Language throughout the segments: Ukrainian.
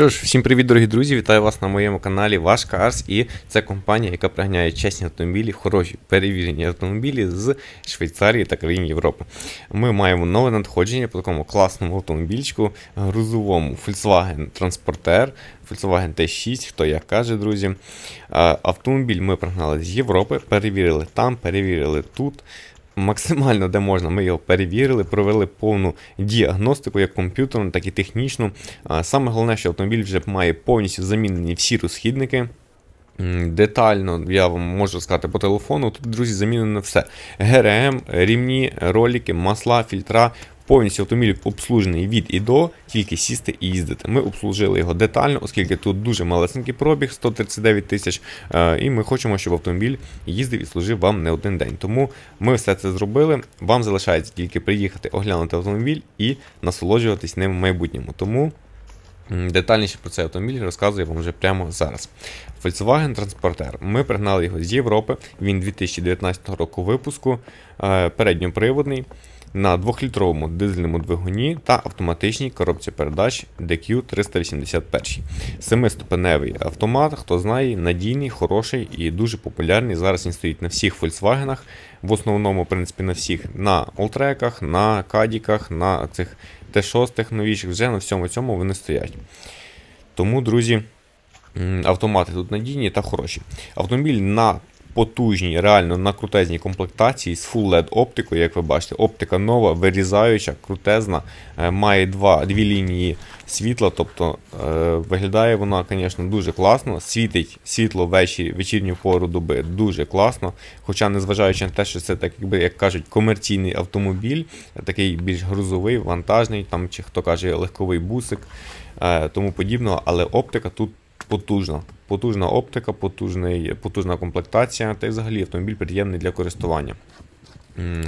Що ж, всім привіт, дорогі друзі! Вітаю вас на моєму каналі Ваш Cars і це компанія, яка приганяє чесні автомобілі, хороші перевірені автомобілі з Швейцарії та країн Європи. Ми маємо нове надходження по такому класному автомобільчику, грузовому Volkswagen Transporter, Volkswagen T6, хто як каже, друзі. Автомобіль ми пригнали з Європи, перевірили там, перевірили тут максимально де можна. Ми його перевірили, провели повну діагностику, як комп'ютерну, так і технічну. Саме головне, що автомобіль вже має повністю замінені всі розхідники. Детально я вам можу сказати по телефону. Тут, друзі, замінено все: ГРМ, рівні, ролики, масла, фільтра. Повністю автомобіль обслужений від і до, тільки сісти і їздити. Ми обслужили його детально, оскільки тут дуже малесенький пробіг 139 тисяч. е, І ми хочемо, щоб автомобіль їздив і служив вам не один день. Тому ми все це зробили. Вам залишається тільки приїхати, оглянути автомобіль і насолоджуватись ним в майбутньому. Тому Детальніше про цей автомобіль розказую вам вже прямо зараз. Volkswagen Transporter. Ми пригнали його з Європи. Він 2019 року випуску, е, передньоприводний, на 2-літровому дизельному двигуні та автоматичній коробці передач DQ381. Семиступеневий автомат, хто знає, надійний, хороший і дуже популярний. Зараз він стоїть на всіх Volkswagen, в основному, в принципі, на всіх на Олтреках, на Кадіках, на цих Т6 новіших, вже на всьому цьому вони стоять. Тому, друзі, автомати тут надійні та хороші. Автомобіль на потужній, реально на крутезній комплектації з Full LED оптикою, як ви бачите, оптика нова, вирізаюча, крутезна, е, має два, дві лінії світла, тобто е, виглядає вона, звісно, дуже класно. Світить світло ввечері, вечірню пору доби дуже класно. Хоча, незважаючи на те, що це так, якби як кажуть, комерційний автомобіль, такий більш грузовий, вантажний, там чи хто каже легковий бусик, е, тому подібного, але оптика тут потужна. Потужна оптика, потужний, потужна комплектація, та й взагалі автомобіль приємний для користування.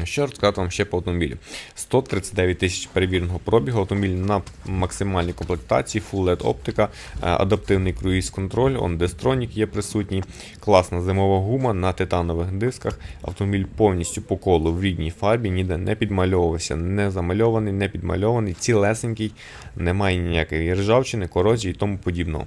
Що розказати вам ще по автомобілю? 139 тисяч перевіреного пробігу, автомобіль на максимальній комплектації, Full LED оптика, е, адаптивний круїз контроль, он Destronic є присутній, класна зимова гума на титанових дисках. Автомобіль повністю по колу в рідній фарбі, ніде не підмальовувався, не замальований, не підмальований, цілесенький, немає ніякої ржавчини, корозії і тому подібного.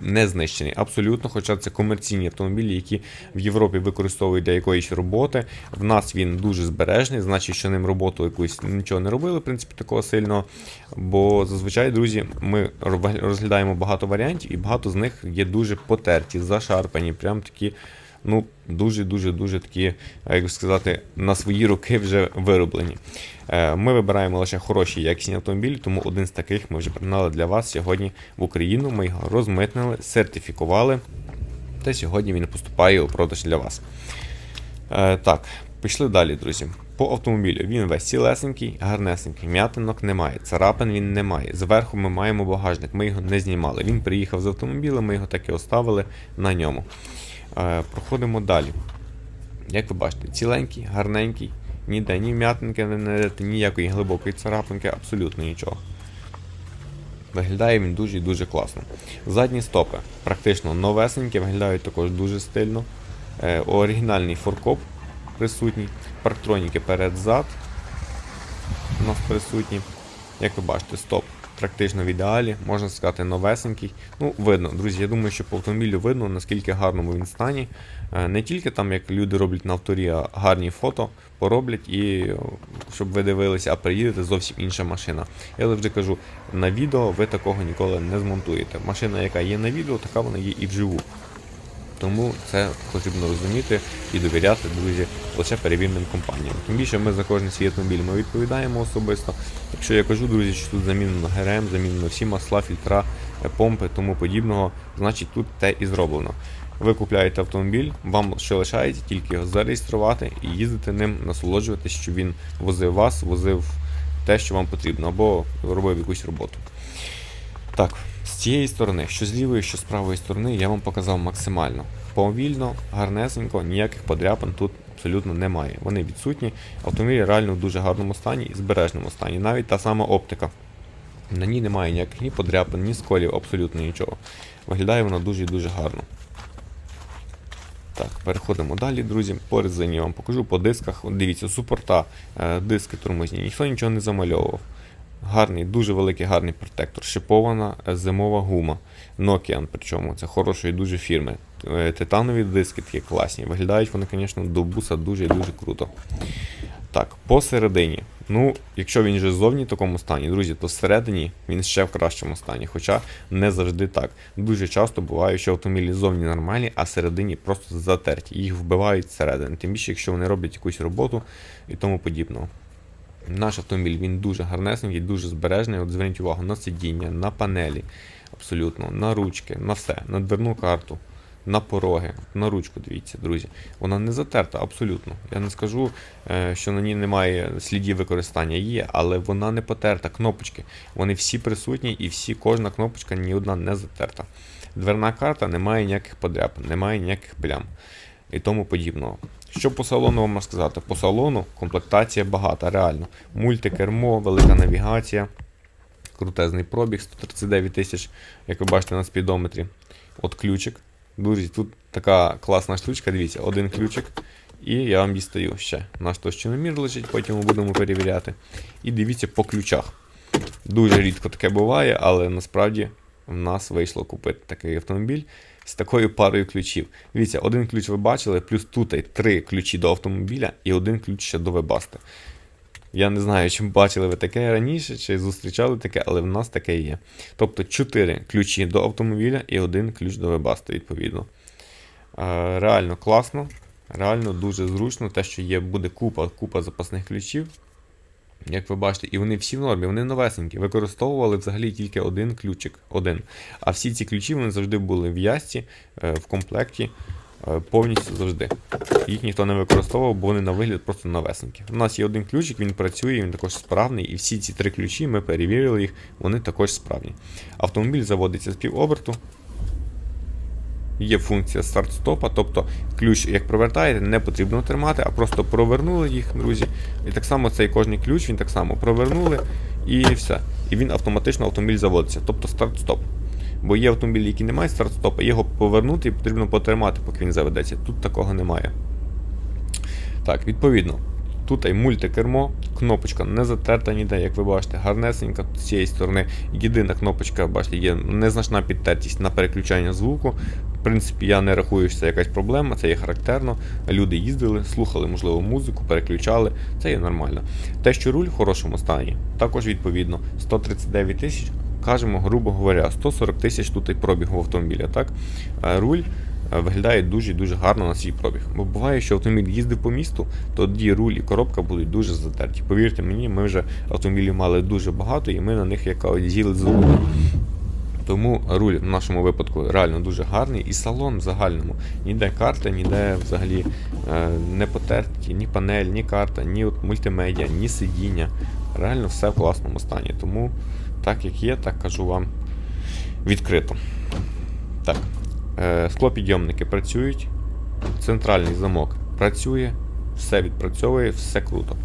Не знищений абсолютно, хоча це комерційні автомобілі, які в Європі використовують для якоїсь роботи. В нас він дуже збережний, значить, що ним роботу якусь нічого не робили, в принципі, такого сильного. Бо зазвичай, друзі, ми розглядаємо багато варіантів, і багато з них є дуже потерті, зашарпані, прям такі. Ну, дуже-дуже дуже такі, як би сказати, на свої роки вже вироблені. Е, Ми вибираємо лише хороші якісні автомобілі, тому один з таких ми вже пригнали для вас сьогодні в Україну. Ми його розмитнили, сертифікували, та сьогодні він поступає у продаж для вас. Е, так, пішли далі, друзі. По автомобілю він весь цілесенький, гарнесенький, м'ятинок немає, царапин він не має. Зверху ми маємо багажник, ми його не знімали. Він приїхав з автомобіля, ми його так і оставили на ньому. Е, проходимо далі. Як ви бачите, ціленький, гарненький, ніде ні вм'ятинки не знайдете, ніякої глибокої царапинки, абсолютно нічого. Виглядає він дуже і дуже класно. Задні стопи практично новесенькі, виглядають також дуже стильно. Е, оригінальний форкоп присутній, парктроніки перед-зад у нас присутні. Як ви бачите, стоп практично в ідеалі, можна сказати, новесенький. Ну, видно, друзі, я думаю, що по автомобілю видно, наскільки гарному він стані. Е, Не тільки там, як люди роблять на авторі, а гарні фото пороблять і щоб ви дивилися, а приїдете зовсім інша машина. Я завжди кажу, на відео ви такого ніколи не змонтуєте. Машина, яка є на відео, така вона є і вживу. Тому це потрібно розуміти і довіряти, друзі, лише перевіреним компаніям. Тим більше ми за кожен свій автомобіль ми відповідаємо особисто. Якщо я кажу, друзі, що тут замінено ГРМ, замінено всі масла, фільтра, е, помпи, тому подібного, значить тут те і зроблено. Ви купляєте автомобіль, вам що лишається тільки його зареєструвати і їздити ним, насолоджуватись, щоб він возив вас, возив те, що вам потрібно, або робив якусь роботу. Так, з цієї сторони, що з лівої, що з правої сторони, я вам показав максимально. Повільно, гарнесенько, ніяких подряпин тут абсолютно немає. Вони відсутні. Автомобіль реально в дуже гарному стані і збережному стані. Навіть та сама оптика. На ній немає ніяких ні подряпин, ні сколів, абсолютно нічого. Виглядає вона дуже і дуже гарно. Так, переходимо далі, друзі. По резині я вам покажу по дисках. Дивіться, супорта, е, диски тормозні, ніхто нічого не замальовував. Гарний, дуже великий гарний протектор. Шипована е, зимова гума. Nokian, причому це хорошої дуже фірми. Е, Титанові диски такі класні. Виглядають вони, звісно, до буса дуже і дуже круто. Так, посередині. Ну, якщо він вже ззовні в такому стані, друзі, то всередині він ще в кращому стані. Хоча не завжди так. Дуже часто буває, що автомобілі ззовні нормальні, а всередині просто затерті. Їх вбивають зсередини. Тим більше, якщо вони роблять якусь роботу і тому подібного. Наш автомобіль він дуже гарнесенький, дуже збережний. От зверніть увагу на сидіння, на панелі, абсолютно, на ручки, на все, на дверну карту, на пороги, на ручку, дивіться, друзі. Вона не затерта, абсолютно. Я не скажу, е, що на ній немає слідів використання. Є, але вона не потерта. Кнопочки. Вони всі присутні і всі, кожна кнопочка ні одна не затерта. Дверна карта не має ніяких подряпин, немає ніяких плям і тому подібного. Що по салону вам можна сказати? По салону комплектація багата, реально. Мультикермо, велика навігація, крутезний пробіг 139 тисяч, як ви бачите на спідометрі. От ключик. Друзі, тут така класна штучка, дивіться, один ключик. І я вам дістаю ще. Наш товщиномір лежить, потім ми будемо перевіряти. І дивіться по ключах. Дуже рідко таке буває, але насправді в нас вийшло купити такий автомобіль з такою парою ключів. Дивіться, один ключ ви бачили, плюс тут три ключі до автомобіля і один ключ ще до вебасти. Я не знаю, чи бачили ви таке раніше, чи зустрічали таке, але в нас таке є. Тобто 4 ключі до автомобіля і один ключ до вебасти, відповідно. Е, Реально класно, реально дуже зручно, те, що є, буде купа, купа запасних ключів. Як ви бачите, і вони всі в нормі, вони новесенькі. Використовували взагалі тільки один ключик. один. А всі ці ключі вони завжди були в ясці, е, в комплекті, е, повністю завжди. Їх ніхто не використовував, бо вони на вигляд просто новесенькі. У нас є один ключик, він працює, він також справний, і всі ці три ключі ми перевірили їх, вони також справні. Автомобіль заводиться з півоберту. Є функція старт-стопа, тобто ключ, як провертаєте, не потрібно тримати, а просто провернули їх, друзі. І так само цей кожний ключ, він так само провернули і все. І він автоматично автомобіль заводиться, тобто старт-стоп. Бо є автомобілі, які не мають старт-стопа, його повернути і потрібно потримати, поки він заведеться. Тут такого немає. Так, відповідно. Тут і мультикермо, кнопочка не затерта ніде, як ви бачите, гарнесенька з цієї сторони. Єдина кнопочка, бачите, є незначна підтертість на переключання звуку. В принципі, я не рахую, що це якась проблема, це є характерно. Люди їздили, слухали, можливо, музику, переключали, це є нормально. Те, що руль в хорошому стані, також відповідно 139 тисяч, кажемо, грубо говоря, 140 тисяч тут і пробігу автомобіля. Так? Е, Руль виглядає дуже дуже гарно на свій пробіг. Бо буває, що автомобіль їздив по місту, тоді руль і коробка будуть дуже затерті. Повірте мені, ми вже автомобілів мали дуже багато, і ми на них як з'їли золото. Тому руль в нашому випадку реально дуже гарний, і салон в загальному. Ніде карта, ніде взагалі е, не потерті, ні панель, ні карта, ні от мультимедіа, ні сидіння. Реально все в класному стані. Тому так як є, так кажу вам відкрито. Так. Е, склопідйомники працюють, центральний замок працює, все відпрацьовує, все круто.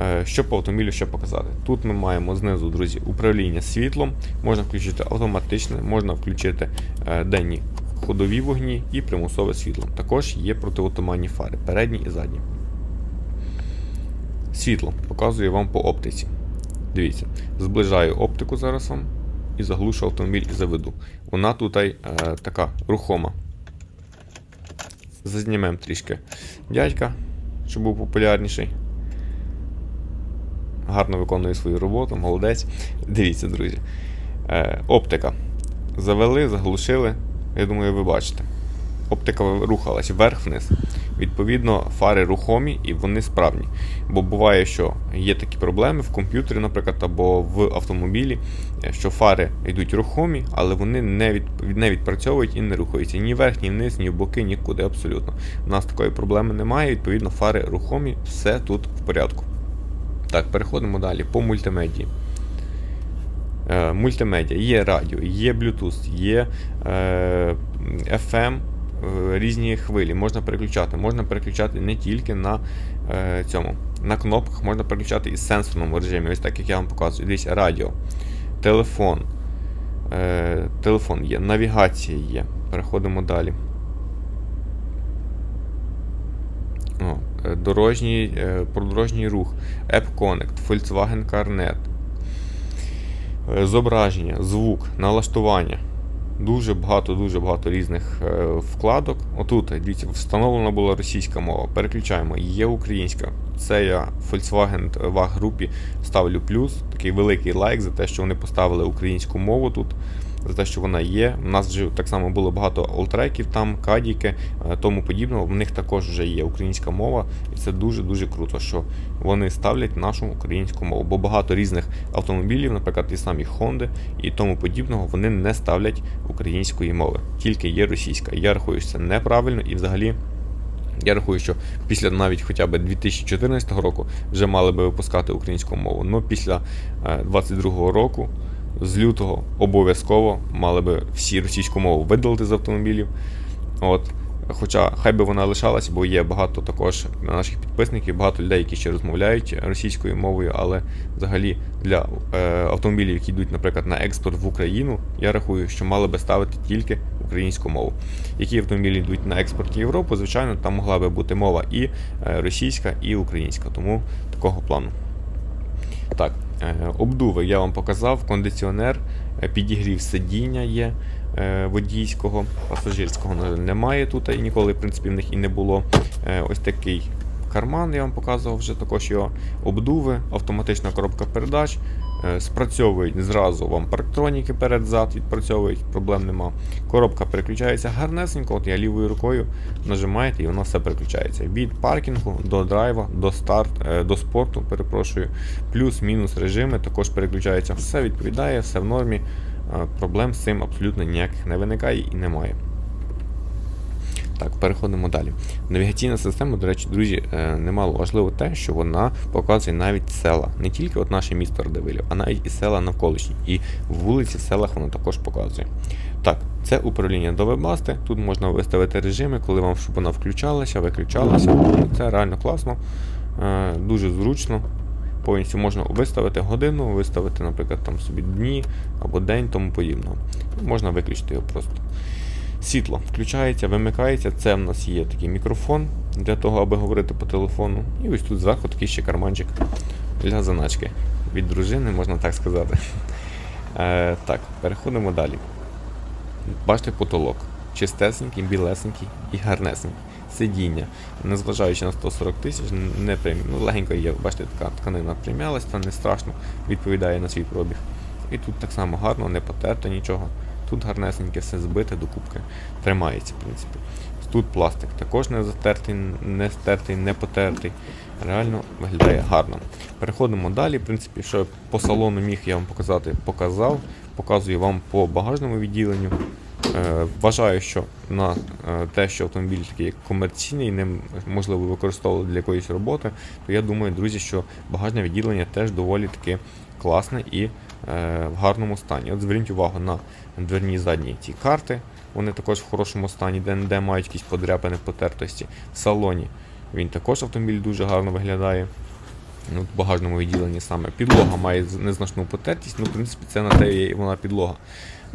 Е, Що по автомобілю ще показати? Тут ми маємо знизу, друзі, управління світлом, можна включити автоматичне, можна включити е, денні ходові вогні і примусове світло. Також є противотуманні фари, передні і задні. Світло показую вам по оптиці. Дивіться, зближаю оптику зараз вам і заглушу автомобіль і заведу. Вона тут е, така рухома. Зазнімемо трішки дядька, щоб був популярніший гарно виконує свою роботу, молодець. Дивіться, друзі. Е, Оптика. Завели, заглушили. Я думаю, ви бачите. Оптика рухалась вверх-вниз. Відповідно, фари рухомі і вони справні. Бо буває, що є такі проблеми в комп'ютері, наприклад, або в автомобілі, що фари йдуть рухомі, але вони не від, не відпрацьовують і не рухаються ні вверх, ні вниз, ні в боки, нікуди абсолютно. У нас такої проблеми немає, відповідно, фари рухомі, все тут в порядку. Так, переходимо далі по мультимедії. Е, Мультимедіа, є радіо, є Bluetooth, є е, FM, е, різні хвилі, можна переключати. Можна переключати не тільки на е, цьому, на кнопках, можна переключати і сенсорному режимі, ось так як я вам показую. Дивіться, радіо, телефон. Е, Телефон є, навігація є. Переходимо далі. О, е, дорожній, е, продорожній рух, App Connect, Volkswagen CarNet, е, зображення, звук, налаштування. Дуже багато, дуже багато різних е, вкладок. Отут, дивіться, встановлена була російська мова. Переключаємо, є українська. Це я Volkswagen в групі ставлю плюс. Такий великий лайк за те, що вони поставили українську мову тут, за те, що вона є. У нас вже так само було багато олтреків, там, кадіки, е, тому подібного. В них також вже є українська мова, і це дуже-дуже круто, що вони ставлять нашу українську мову. Бо багато різних автомобілів, наприклад, ті самі Honda і тому подібного, вони не ставлять української мови, тільки є російська. Я рахую, що це неправильно і взагалі. Я рахую, що після навіть хоча б 2014 року вже мали би випускати українську мову. Ну після 2022 року, з лютого, обов'язково мали би всі російську мову видалити з автомобілів. От. Хоча хай би вона лишалась, бо є багато також наших підписників, багато людей, які ще розмовляють російською мовою, але взагалі для е, автомобілів, які йдуть, наприклад, на експорт в Україну, я рахую, що мали би ставити тільки українську мову. Які автомобілі йдуть на експорт в Європу, звичайно, там могла би бути мова і е, російська, і українська, тому такого плану. Так, обдуви я вам показав, кондиціонер, е, підігрів сидіння є е, водійського, пасажирського, немає тут і ніколи, в принципі, в них і не було. Е, Ось такий карман, я вам показував вже також його обдуви, автоматична коробка передач. Е, Спрацьовують зразу вам парктроніки перед-зад, відпрацьовують, проблем нема. Коробка переключається гарнесенько, от я лівою рукою нажимаєте і воно все переключається. Від паркінгу до драйва, до старт, е, до спорту, перепрошую, плюс-мінус режими також переключаються. Все відповідає, все в нормі. Е, Проблем з цим абсолютно ніяких не виникає і немає. Так, переходимо далі. Навігаційна система, до речі, друзі, е, немало важливо те, що вона показує навіть села. Не тільки от наше місто Радивилів, а навіть і села навколишні. І вулиці в селах вона також показує. Так, це управління до вебмасти. Тут можна виставити режими, коли вам щоб вона включалася, виключалася. Це реально класно, е, дуже зручно. Повністю можна виставити годину, виставити, наприклад, там собі дні або день, тому подібного. Можна виключити його просто. Світло включається, вимикається. Це в нас є такий мікрофон для того, аби говорити по телефону. І ось тут зверху такий ще карманчик для заначки. Від дружини, можна так сказати. Е, так, переходимо далі. Бачите потолок. Чистесенький, білесенький і гарнесенький. Сидіння, незважаючи на 140 тисяч, не прям, ну, легенько є, бачите, така тканина прим'ялась, це не страшно, відповідає на свій пробіг. І тут так само гарно, не потерто нічого. Тут гарнесеньке все збите до кубки. Тримається, в принципі. Тут пластик також не затертий, не стертий, не потертий. Реально виглядає гарно. Переходимо далі. В принципі, що по салону міг я вам показати, показав. Показую вам по багажному відділенню. Е, Вважаю, що на е, те, що автомобіль такий комерційний, ним можливо використовувати для якоїсь роботи, то я думаю, друзі, що багажне відділення теж доволі таки класне і в гарному стані. От зверніть увагу на дверні задні ці карти. Вони також в хорошому стані, де не мають якісь подряпини потертості. В салоні він також автомобіль дуже гарно виглядає. Ну, в багажному відділенні саме підлога має незначну потертість, ну, в принципі, це на те і вона підлога.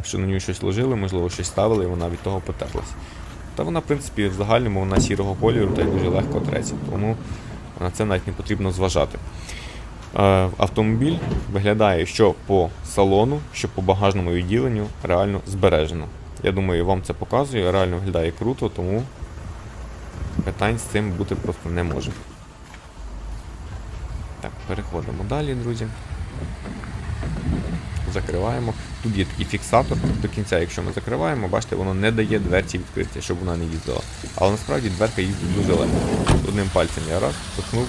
Що на нього щось ложили, можливо, щось ставили, і вона від того потерлась. Та вона, в принципі, в загальному вона сірого кольору та й дуже легко треться, тому на це навіть не потрібно зважати. Е, Автомобіль виглядає що по салону, що по багажному відділенню реально збережено. Я думаю, вам це показує, реально виглядає круто, тому питань з цим бути просто не може. Так, переходимо далі, друзі. Закриваємо. Тут є такий фіксатор до кінця, якщо ми закриваємо, бачите, воно не дає дверці відкритися, щоб вона не їздила. Але насправді дверка їздить дуже легко. Одним пальцем я раз торкнув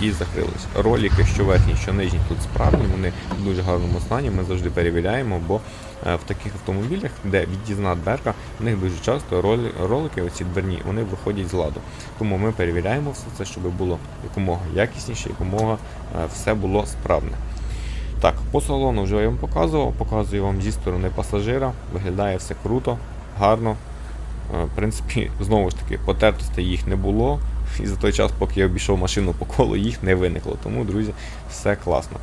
і закрились. Ролики, що верхні, що нижні, тут справні, вони в дуже гарному стані. Ми завжди перевіряємо, бо е, в таких автомобілях, де від'їзна дверка, в них дуже часто ролики, оці дверні, вони виходять з ладу. Тому ми перевіряємо все це, щоб було якомога якісніше, якомога е, все було справне. Так, по салону вже я вам показував, показую вам зі сторони пасажира. Виглядає все круто, гарно. Е, В принципі, знову ж таки, потертостей їх не було. І за той час, поки я обійшов машину по колу, їх не виникло. Тому, друзі, все класно.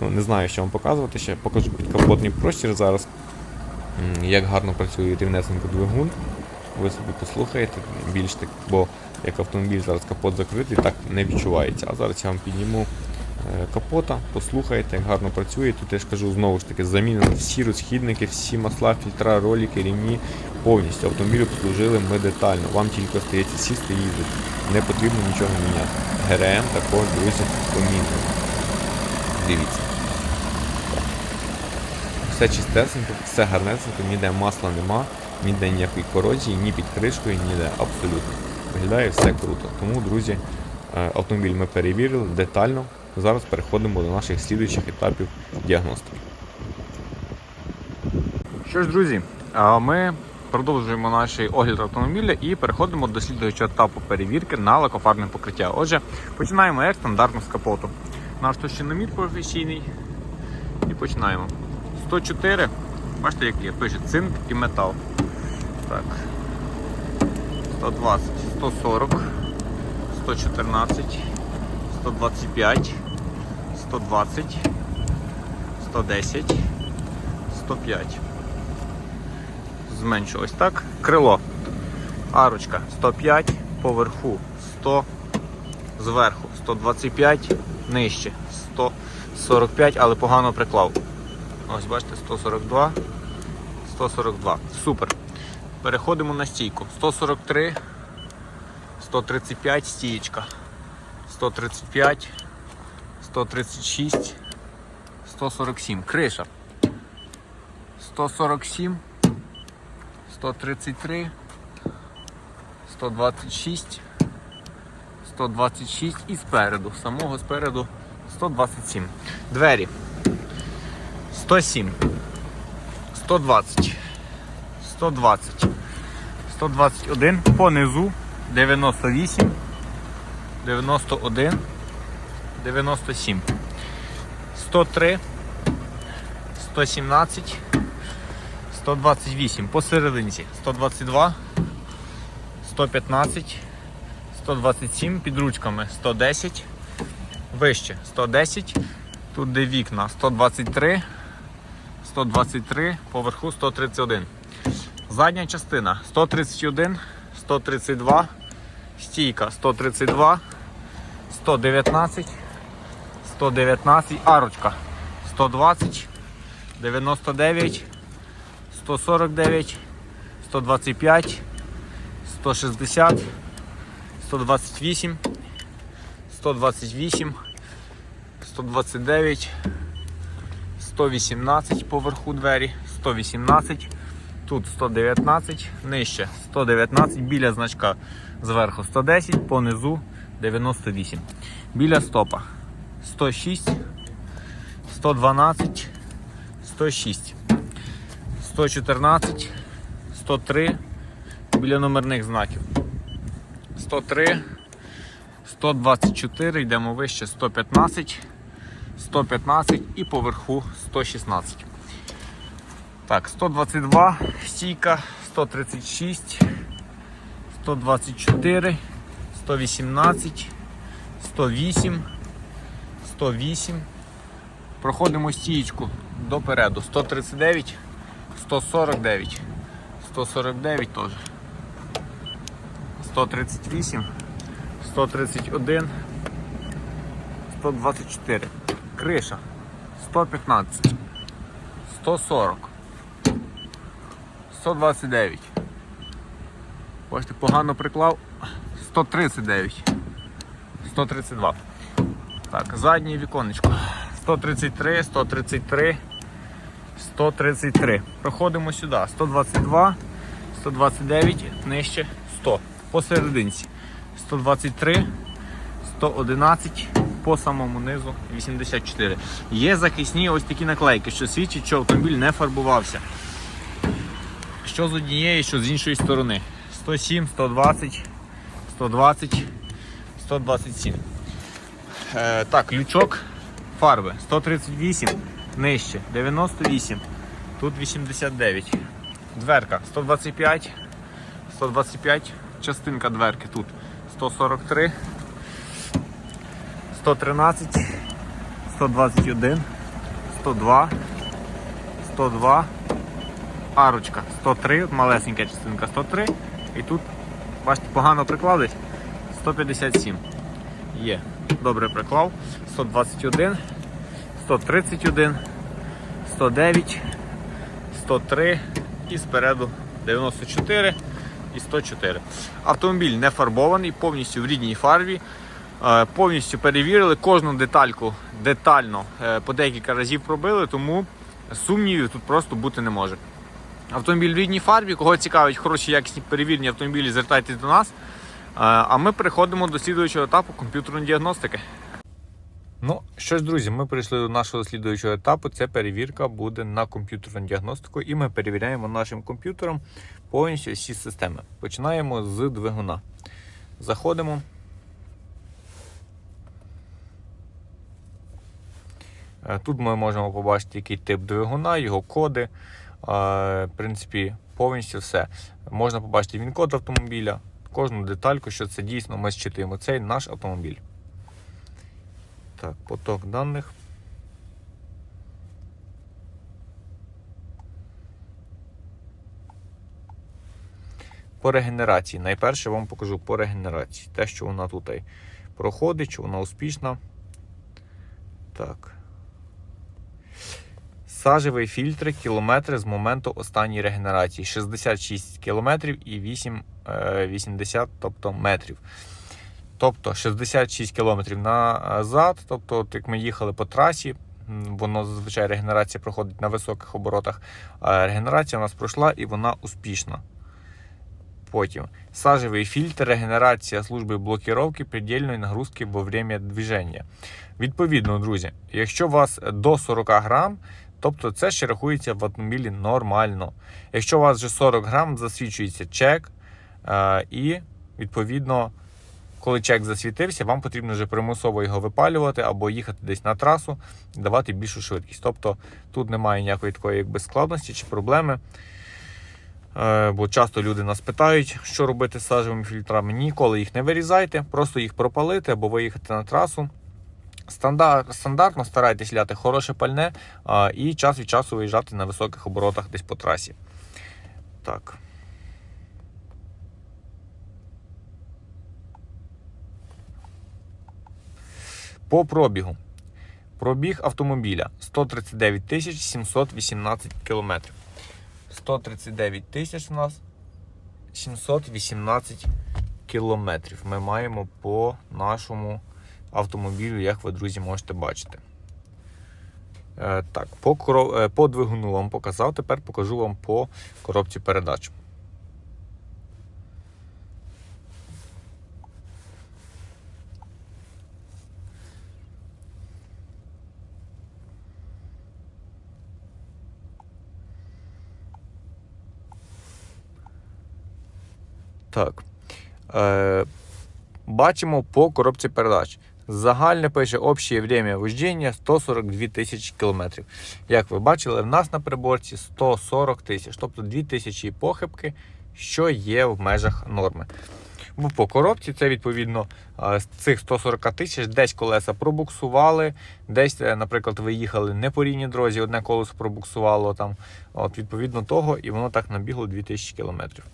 Ну, не знаю, що вам показувати ще. Покажу підкапотний простір зараз. Як гарно працює рівнесенько двигун. Ви собі послухаєте більш так, бо як автомобіль зараз капот закритий, так не відчувається. А зараз я вам підніму капота, послухайте, як гарно працює. Тут я ж кажу знову ж таки, замінено всі розхідники, всі масла, фільтра, ролики, рівні повністю. Автомобілю послужили ми детально. Вам тільки остається сісти і їздити. Не потрібно нічого міняти. ГРМ також, друзі, помінено. Дивіться. Все чистесенько, все гарнесенько, ніде масла нема, ніде ніякої корозії, ні під кришкою, ніде абсолютно. Виглядає все круто. Тому, друзі, е, автомобіль ми перевірили детально. Зараз переходимо до наших слідуючих етапів діагностики. Що ж, друзі, ми продовжуємо наш огляд автомобіля і переходимо до слідуючого етапу перевірки на лакофарбне покриття. Отже, починаємо як стандартно з капоту. Наш товщиномір професійний. І починаємо. 104. Бачите, як є, пише цинк і метал. Так. 120, 140, 114, 125, 120, 110, 105 зменшилось, так? Крило. Арочка 105, поверху 100, зверху 125, нижче 145, але погано приклав. Ось бачите, 142, 142. Супер. Переходимо на стійку. 143, 135 стієчка. 135, 136, 147. Криша. 147. 133, 126, 126 і спереду, самого спереду 127. Двері 107, 120, 120, 121, понизу 98, 91, 97, 103, 117. 128 посерединці 122, 115, 127 під ручками 110, вище 110, тут де вікна 123, 123, поверху 131. Задня частина 131, 132, стійка 132, 119, 119, арочка 120, 99. 149, 125, 160, 128, 128, 129, 118 поверху двері, 118, тут 119, нижче 119, біля значка зверху 110, понизу 98. Біля стопа 106, 112, 106. 114, 103 біля номерних знаків. 103, 124, йдемо вище 115, 115 і поверху 116. Так, 122, стійка, 136, 124, 118, 108, 108. Проходимо стієчку допереду. 139. 149. 149 теж. 138, 131, 124. Криша. 115. 140. 129. Бачите, погано приклав. 139. 132. Так, заднє віконечко. 133, 133. 133. Проходимо сюди. 122, 129, нижче 100. Посерединці. 123, 111, по самому низу 84. Є захисні ось такі наклейки, що свідчить, що автомобіль не фарбувався. Що з однієї, що з іншої сторони. 107, 120, 120, 127. Е, так, лючок фарби 138 нижче 98, тут 89. Дверка 125, 125, частинка дверки тут 143, 113, 121, 102, 102, арочка 103, малесенька частинка 103. І тут, бачите, погано прикладить 157. Є. добре приклав. 121, 131, 109, 103 і спереду 94 і 104. Автомобіль не фарбований, повністю в рідній фарбі. Е, Повністю перевірили кожну детальку детально е, по декілька разів пробили, тому сумнівів тут просто бути не може. Автомобіль в рідній фарбі. Кого цікавить хороші якісні перевірені автомобілі, звертайтесь до нас. Е, А ми переходимо до слідуючого етапу комп'ютерної діагностики. Ну що ж, друзі, ми прийшли до нашого слідуючого етапу. Це перевірка буде на комп'ютерну діагностику, і ми перевіряємо нашим комп'ютером повністю всі системи. Починаємо з двигуна. Заходимо. Е, Тут ми можемо побачити, який тип двигуна, його коди. В принципі, повністю все. Можна побачити він код автомобіля, кожну детальку, що це дійсно ми зчитуємо. Цей наш автомобіль. Так, поток даних. По регенерації. Найперше вам покажу по регенерації. Те, що вона тут проходить, що вона успішна. Так. Сажевий фільтр кілометри з моменту останньої регенерації. 66 кілометрів і 8, е, 80 тобто, метрів. Тобто 66 кілометрів назад. Тобто, як ми їхали по трасі, воно зазвичай регенерація проходить на високих оборотах. Регенерація у нас пройшла і вона успішна. Потім сажевий фільтр, регенерація служби блокировки предельної нагрузки во время движення. Відповідно, друзі, якщо у вас до 40 грам, тобто це ще рахується в автомобілі нормально. Якщо у вас вже 40 грам, засвідчується чек, е, і відповідно, коли чек засвітився, вам потрібно вже примусово його випалювати або їхати десь на трасу і давати більшу швидкість. Тобто тут немає ніякої такої якби, складності чи проблеми. Е, Бо часто люди нас питають, що робити з сажевими фільтрами. Ніколи їх не вирізайте, просто їх пропалити або виїхати на трасу. Стандар, стандартно старайтесь ляти хороше пальне а, і час від часу виїжджати на високих оборотах десь по трасі. Так. По пробігу. Пробіг автомобіля 139 тисяч 718 кілометрів. 139 тисяч у нас 718 кілометрів. Ми маємо по нашому автомобілю, як ви, друзі, можете бачити. Е, так, по, е, по двигуну вам показав, тепер покажу вам по коробці передач. Так. Е, бачимо по коробці передач. Загальне пише общее время вождения 142 тисячі кілометрів. Як ви бачили, в нас на приборці 140 тисяч, тобто 2 тисячі похибки, що є в межах норми. Бо по коробці це відповідно з цих 140 тисяч десь колеса пробуксували, десь, е, наприклад, ви їхали не по рівній дорозі, одне колесо пробуксувало там. От, відповідно того, і воно так набігло 2000 кілометрів.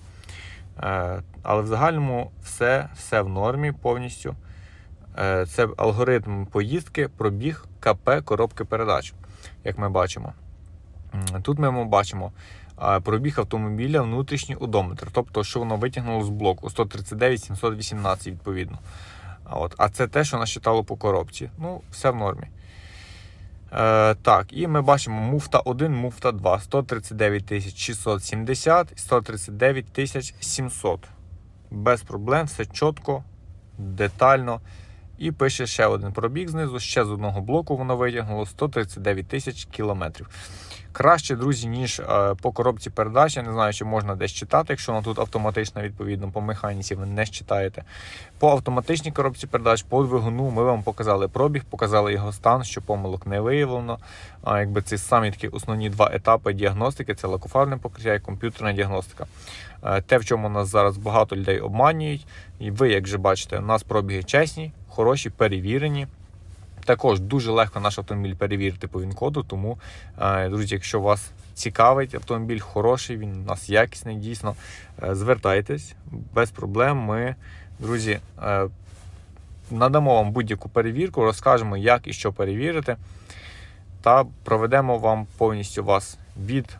Е, Але в загальному все, все в нормі повністю. Е, Це алгоритм поїздки, пробіг КП коробки передач, як ми бачимо. Тут ми бачимо е, пробіг автомобіля внутрішній одометр, тобто, що воно витягнуло з блоку 139 718 відповідно. От. А це те, що нас читало по коробці. Ну, все в нормі. Е, так, і ми бачимо муфта 1, муфта 2, 139 670 і 139 700. Без проблем, все чітко, детально. І пише ще один пробіг знизу, ще з одного блоку воно витягнуло 139 тисяч кілометрів. Краще, друзі, ніж е, по коробці передач. Я не знаю, чи можна десь читати, якщо воно тут автоматично, відповідно, по механіці ви не читаєте. По автоматичній коробці передач, по двигуну ми вам показали пробіг, показали його стан, що помилок не виявлено. А якби ці самі такі основні два етапи діагностики це лакофарне покриття і комп'ютерна діагностика. Е, Те, в чому нас зараз багато людей обманюють, і ви, як вже бачите, у нас пробіги чесні, хороші, перевірені. Також дуже легко наш автомобіль перевірити по він-коду, тому, е, друзі, якщо вас цікавить автомобіль хороший, він у нас якісний, дійсно, е, звертайтесь без проблем. Ми, друзі, надамо вам будь-яку перевірку, розкажемо, як і що перевірити, та проведемо вам повністю вас від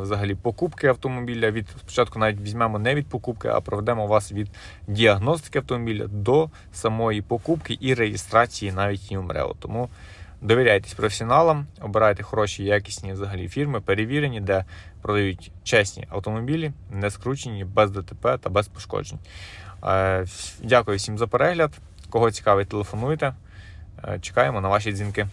взагалі покупки автомобіля. Від спочатку навіть візьмемо не від покупки, а проведемо вас від діагностики автомобіля до самої покупки і реєстрації навіть ЮМРЕО. Тому довіряйтесь професіоналам, обирайте хороші, якісні взагалі фірми, перевірені, де продають чесні автомобілі, не скручені, без ДТП та без пошкоджень. Е, Дякую всім за перегляд. Кого цікавить, телефонуйте. Е, Чекаємо на ваші дзвінки.